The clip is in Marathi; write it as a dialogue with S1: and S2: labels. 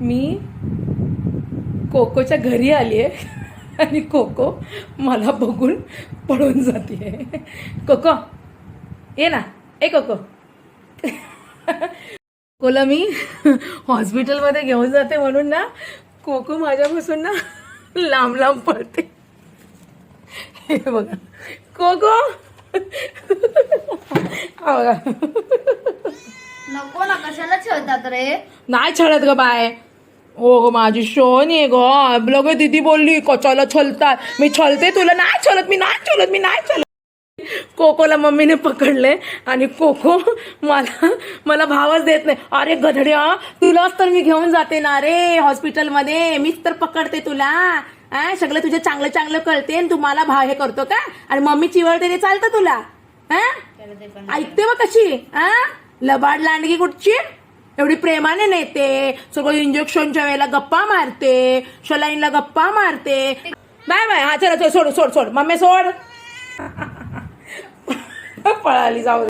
S1: मी कोकोच्या घरी आली आहे आणि कोको मला बघून पळून जाते कोको ये ना. ए कोको. कोला मी हॉस्पिटलमध्ये घेऊन जाते म्हणून ना कोको माझ्यापासून ना लांब लांब पडते हे बघा. कोको. हा बघा.
S2: नको ना कशाला छळतात रे?
S1: नाही छळत ग बाय. हो ग माझी शोन ग. लगे दीदी बोलली कशाला छलतात मी छलते तुला नाही छलत मी नाही छलत मी नाही छलत कोकोला मम्मीने पकडले आणि कोको मला मला भावच देत नाही. अरे गधड्या तुलाच तर मी घेऊन जाते ना रे हॉस्पिटलमध्ये. मीच तर पकडते तुला. हा सगळं तुझं चांगलं चांगलं कळते आणि तू मला भाव हे करतो का? आणि मम्मी चिवळते ते चालतं तुला. हा ऐकते मग कशी. आ? लबाड लांडगी कुठची? एवढी प्रेमाने नेते सगळं इंजेक्शनच्या वेळेला गप्पा मारते शलाईनला गप्पा मारते. Bye bye. हा चला सोड सोड सोड. मम्मी सोड. पळाली जाऊ दे.